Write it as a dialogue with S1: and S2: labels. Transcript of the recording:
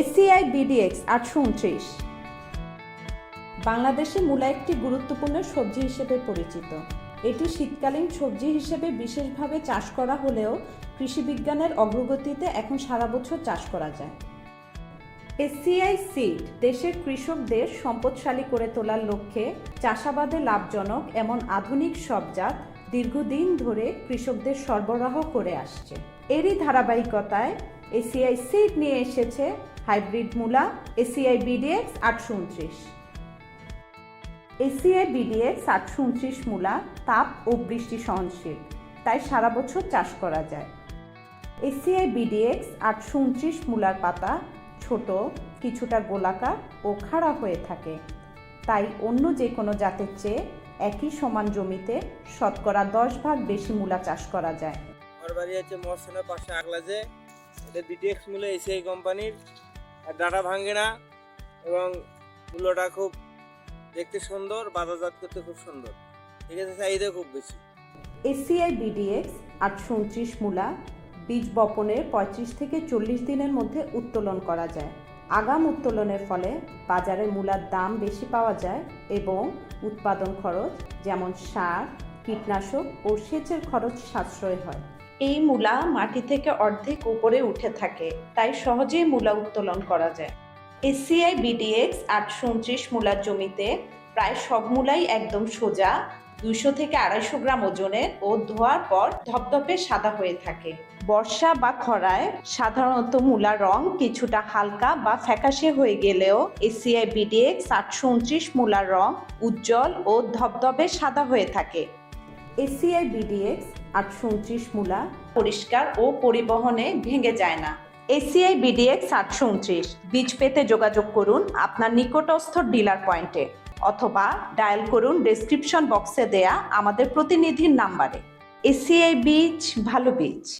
S1: ACI BDX আটশো উনত্রিশ। বাংলাদেশে মূলা একটি গুরুত্বপূর্ণ সবজি হিসেবে পরিচিত। এটি শীতকালীন সবজি হিসেবে বিশেষভাবে চাষ করা হলেও কৃষি বিজ্ঞানের অগ্রগতিতে এখন সারা বছর চাষ করা যায়। এসিআই সিড দেশের কৃষকদের সম্পদশালী করে তোলার লক্ষ্যে চাষাবাদে লাভজনক এমন আধুনিক সবজাত দীর্ঘদিন ধরে কৃষকদের সরবরাহ করে আসছে। এরই ধারাবাহিকতায় এসিআই সিড নিয়ে এসেছে হাইব্রিড মূলা এসিআই বিডিএক্স আটশো উনত্রিশ। এসিআই বিডিএক্স আটশো উনত্রিশ মূলা, তাপ ও বৃষ্টি সহনশীল। তাই সারা বছর চাষ করা যায়। এসিআই বিডিএক্স আটশো উনত্রিশ মূলার পাতা ছোট, কিছুটা গোলাকার ও খাড়া হয়ে থাকে। তাই অন্য যে কোনো জাতের চেয়ে একই সমান জমিতে শতকরা দশ ভাগ বেশি মূলা চাষ করা যায়।
S2: আমার বাড়ি পাশে আগলাজে এটা বিটিএক্স মূল্য এসিআই কোম্পানির আর ডাটা ভাঙে না এবং মূল্যটা খুব দেখতে সুন্দর, বাজারজাত করতে খুব সুন্দর। ঠিক আছে চাহিদা খুব বেশি।
S1: এসিআই বিডিএক্স আটশো উনত্রিশ মূলা বীজ বপনের পঁয়ত্রিশ থেকে চল্লিশ দিনের মধ্যে উত্তোলন করা যায়। আগাম উত্তোলনের ফলে বাজারে মূলার দাম বেশি পাওয়া যায় এবং উৎপাদন খরচ, যেমন সার, কীটনাশক ও সেচের খরচ সাশ্রয় হয়। এই মূলা মাটি থেকে অর্ধেক উপরে উঠে থাকে, তাই সহজেই মূলা উত্তোলন করা যায়। এসিআই বিডিএক্স আটশো উনত্রিশ মূলার জমিতে প্রায় সব মূলাই একদম সোজা, দুইশো থেকে আড়াইশো গ্রাম ওজনের ও ধোয়ার পর ধপধপে সাদা হয়ে থাকে। বর্ষা বা খরায় সাধারণত মূলার রং কিছুটা হালকা বা ফ্যাকাশে হয়ে গেলেও এসিআই বিডিএক্স আটশো উনত্রিশ মূলার রং উজ্জ্বল ও ধপধপে সাদা হয়ে থাকে। এসিআই বিডিএক্স আটশো উনত্রিশ মূলা পরিষ্কার ও পরিবহনে ভেঙে যায় না। এসিআই বিডিএক্স আটশো উনত্রিশ, বীজ পেতে যোগাযোগ করুন আপনার নিকটস্থ ডিলার পয়েন্টে অথবা ডায়াল করুন ডেসক্রিপশন বক্সে দেয়া আমাদের প্রতিনিধির নাম্বারে। এসিআই বীজ, ভালো বীজ।